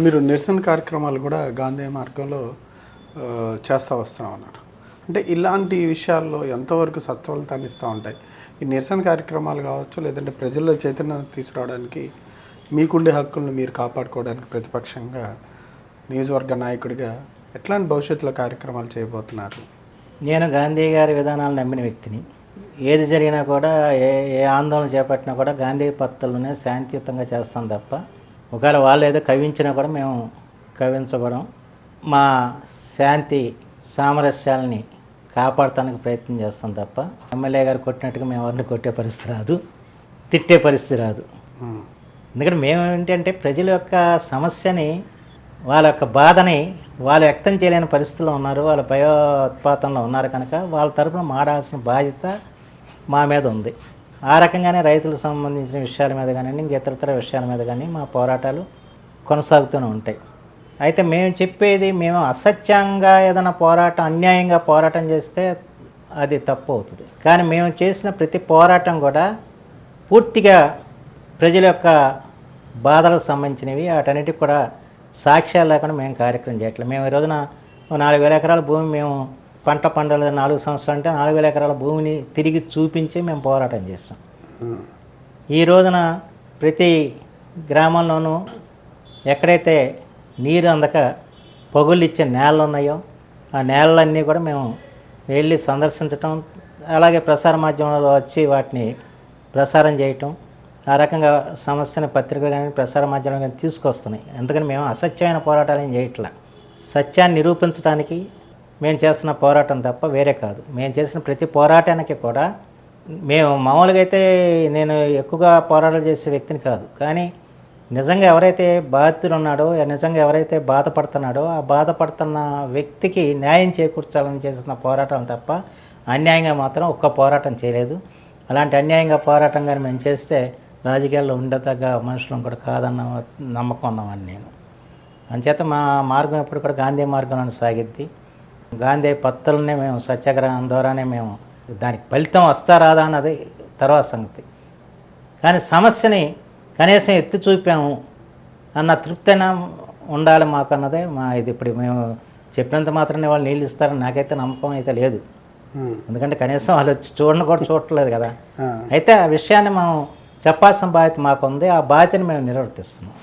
మీరు నిరసన కార్యక్రమాలు కూడా గాంధీ మార్గంలో చేస్తూ వస్తున్నాం అన్నారు అంటే ఇలాంటి విషయాల్లో ఎంతవరకు సత్వలతాన్ని ఇస్తూ ఉంటాయి? ఈ నిరసన కార్యక్రమాలు కావచ్చు లేదంటే ప్రజల్లో చైతన్యం తీసుకురావడానికి మీకుండే హక్కులను మీరు కాపాడుకోవడానికి ప్రతిపక్షంగా నియోజకవర్గ నాయకుడిగా ఎట్లాంటి భవిష్యత్తులో కార్యక్రమాలు చేయబోతున్నారు? నేను గాంధీ గారి విధానాలు నమ్మిన వ్యక్తిని. ఏది జరిగినా కూడా ఏ ఏ ఆందోళన చేపట్టినా కూడా గాంధీ పద్ధతుల్లోనే శాంతియుతంగా చేస్తాను తప్ప ఒకవేళ వాళ్ళు ఏదో కవించినా కూడా మేము కవించబడం మా శాంతి సామరస్యాలని కాపాడటానికి ప్రయత్నం చేస్తాం తప్ప ఎమ్మెల్యే గారు కొట్టినట్టుగా మేము ఎవరిని కొట్టే పరిస్థితి రాదు తిట్టే పరిస్థితి రాదు. ఎందుకంటే మేము ఏంటంటే ప్రజల యొక్క సమస్యని వాళ్ళ యొక్క బాధని వాళ్ళు వ్యక్తం చేయలేని పరిస్థితుల్లో ఉన్నారు వాళ్ళ భయోత్పాతంలో ఉన్నారు కనుక వాళ్ళ తరపున మాడాల్సిన బాధ్యత మా మీద ఉంది. ఆ రకంగానే రైతులకు సంబంధించిన విషయాల మీద కానీ ఇంక ఇతరతర విషయాల మీద కానీ మా పోరాటాలు కొనసాగుతూనే ఉంటాయి. అయితే మేము చెప్పేది మేము అసత్యంగా ఏదైనా పోరాటం అన్యాయంగా పోరాటం చేస్తే అది తప్పు అవుతుంది. కానీ మేము చేసిన ప్రతి పోరాటం కూడా పూర్తిగా ప్రజల యొక్క బాధలకు సంబంధించినవి. వాటన్నిటికి కూడా సాక్ష్యాలు లేకుండా మేము కార్యక్రమం చేయట్లేదు. మేము ఈ రోజున నాలుగు వేల ఎకరాల భూమి మేము పంట పండలేదు నాలుగు సంవత్సరాలు అంటే నాలుగు వేల ఎకరాల భూమిని తిరిగి చూపించి మేము పోరాటం చేస్తాం. ఈ రోజున ప్రతి గ్రామంలోనూ ఎక్కడైతే నీరు అందక పగుళ్ళు ఇచ్చే నేలలు ఉన్నాయో ఆ నేలలన్నీ కూడా మేము వెళ్ళి సందర్శించటం అలాగే ప్రసార మాధ్యమంలో వచ్చి వాటిని ప్రసారం చేయటం ఆ రకంగా సమస్యని పత్రికలు కానీ ప్రసార మాధ్యమాలు కానీ తీసుకొస్తున్నాయి. అందుకని మేము అసత్యమైన పోరాటాలు ఏం చేయట్లా. సత్యాన్ని నిరూపించడానికి మేము చేస్తున్న పోరాటం తప్ప వేరే కాదు. మేము చేసిన ప్రతి పోరాటానికి కూడా మేము మామూలుగా అయితే నేను ఎక్కువగా పోరాటాలు చేసే వ్యక్తిని కాదు. కానీ నిజంగా ఎవరైతే బాధితుడు ఉన్నాడో నిజంగా ఎవరైతే బాధపడుతున్నాడో ఆ బాధపడుతున్న వ్యక్తికి న్యాయం చేకూర్చాలని చేస్తున్న పోరాటం తప్ప అన్యాయంగా మాత్రం ఒక్క పోరాటం చేయలేదు. అలాంటి అన్యాయంగా పోరాటం కానీ మేము చేస్తే రాజకీయాల్లో ఉండదగ్గ మనుషులం కూడా కాదన్న నమ్మకం ఉన్నామని నేను. అంచేత మా మార్గం ఎప్పుడు కూడా గాంధీ మార్గంలో సాగిద్ది. గాంధీ పత్తులనే మేము సత్యాగ్రహం ద్వారానే మేము దానికి ఫలితం వస్తా రాదా అన్నది తర్వాత సంగతి. కానీ సమస్యని కనీసం ఎత్తి చూపాము అన్న తృప్తైనా ఉండాలి మాకు అన్నదే మా ఇది. ఇప్పుడు మేము చెప్పినంత మాత్రమే వాళ్ళు నీళ్ళు ఇస్తారని నాకైతే నమ్మకం అయితే లేదు. ఎందుకంటే కనీసం వాళ్ళు వచ్చి చూడను కూడా చూడట్లేదు కదా. అయితే ఆ విషయాన్ని మనం చెప్పాల్సిన బాధ్యత మాకు ఉంది ఆ బాధ్యతని మేము నిర్వర్తిస్తున్నాం.